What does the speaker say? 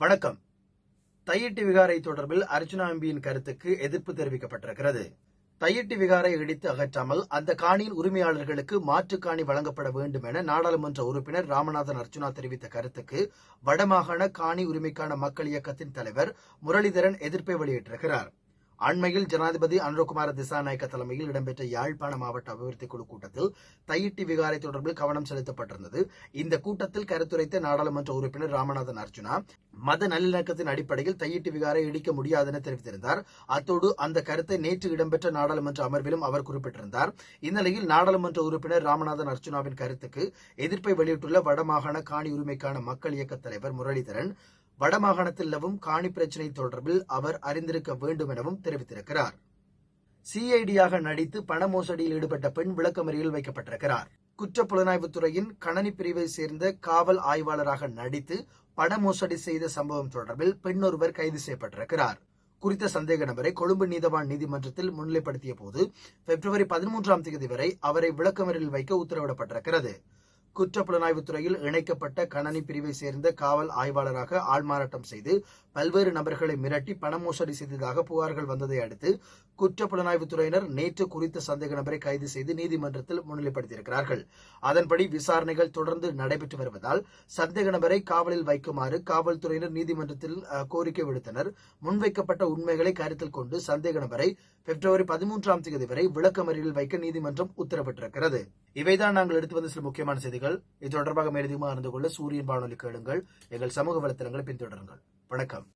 வணக்கம். தையிட்டு விகாரை தொடர்பில் அர்ஜுனா எம்பியின் கருத்துக்கு எதிர்ப்பு தெரிவிக்கப்பட்டிருக்கிறது. தையிட்டு விகாரை இடித்து அகற்றாமல் அந்த காணியின் உரிமையாளர்களுக்கு மாற்று காணி வழங்கப்பட வேண்டும் என நாடாளுமன்ற உறுப்பினர் ராமநாதன் அர்ஜுனா தெரிவித்த கருத்துக்கு வடமாகாண காணி உரிமைக்கான மக்கள் இயக்கத்தின் தலைவர் முரளிதரன் எதிர்ப்பை வெளியிட்டிருக்கிறார். அண்மையில் ஜனாதிபதி அனுரகுமார திசாநாயக்க தலைமையில் இடம்பெற்ற யாழ்ப்பாண மாவட்ட அபிவிருத்தி குழு கூட்டத்தில் தையிட்டி விகாரை தொடர்பில் கவனம் செலுத்தப்பட்டிருந்தது. இந்த கூட்டத்தில் கருத்துரைத்த நாடாளுமன்ற உறுப்பினர் ராமநாதன் அர்ஜுனா மத நல்லிணக்கத்தின் அடிப்படையில் தையிட்டி விகாரை இடிக்க முடியாது என தெரிவித்திருந்தார். அத்தோடு அந்த கருத்தை நேற்று இடம்பெற்ற நாடாளுமன்ற அமர்விலும் அவர் குறிப்பிட்டிருந்தார். இந்நிலையில் நாடாளுமன்ற உறுப்பினர் ராமநாதன் அர்ஜுனாவின் கருத்துக்கு எதிர்ப்பை வெளியிட்டுள்ள வடமாகாண காணி உரிமைக்கான மக்கள் இயக்க தலைவர் முரளிதரன் வடமாகாணத்தில் நிலவும் காணி பிரச்சினை தொடர்பில் அவர் அறிந்திருக்க வேண்டும் எனவும் தெரிவித்திருக்கிறார். சிஐடியாக நடித்து பண மோசடியில் ஈடுபட்ட பெண் விளக்கமறியில் வைக்கப்பட்டிருக்கிறார். குற்ற புலனாய்வுத்துறையின் கணனி பிரிவை சேர்ந்த காவல் ஆய்வாளராக நடித்து பண மோசடி செய்த சம்பவம் தொடர்பில் பெண் ஒருவர் கைது செய்யப்பட்டிருக்கிறார். குறித்த சந்தேக நபரை கொழும்பு நீதவான் நீதிமன்றத்தில் முன்னிலைப்படுத்திய போது பிப்ரவரி பதிமூன்றாம் தேதி வரை அவரை விளக்கமறியில் வைக்க உத்தரவிடப்பட்டிருக்கிறது. குற்றப்புலனாய்வு துறையில் இணைக்கப்பட்ட கணனி பிரிவை சேர்ந்த காவல் ஆய்வாளராக ஆள்மாறாட்டம் செய்து பல்வேறு நபர்களை மிரட்டி பண மோசடி செய்ததாக புகார்கள் வந்ததை அடுத்து குற்றப்புலனாய்வு துறையினர் நேற்று குறித்த சந்தேக நபரை கைது செய்து நீதிமன்றத்தில் முன்னிலைப்படுத்தியிருக்கிறார்கள். அதன்படி விசாரணைகள் தொடர்ந்து நடைபெற்று வருவதால் சந்தேக நபரை காவலில் வைக்குமாறு காவல்துறையினர் நீதிமன்றத்தில் அஹ், கோரிக்கை விடுத்தனர். முன்வைக்கப்பட்ட உண்மைகளை கருத்தில் கொண்டு சந்தேக நபரை பிப்ரவரி பதிமூன்றாம் தேதி வரை விளக்கமறியலில் வைக்க நீதிமன்றம் உத்தரவிட்டிருக்கிறது. இவைதான் நாங்கள் எடுத்து வந்த சில முக்கியமான செய்திகள். இது தொடர்பாக மேலதிகமாக அறிந்து கொள்ள சூரியன் வானொலி கேளுங்கள். எங்கள் சமூக வலைத்தளங்களை பின்தொடருங்கள். வணக்கம்.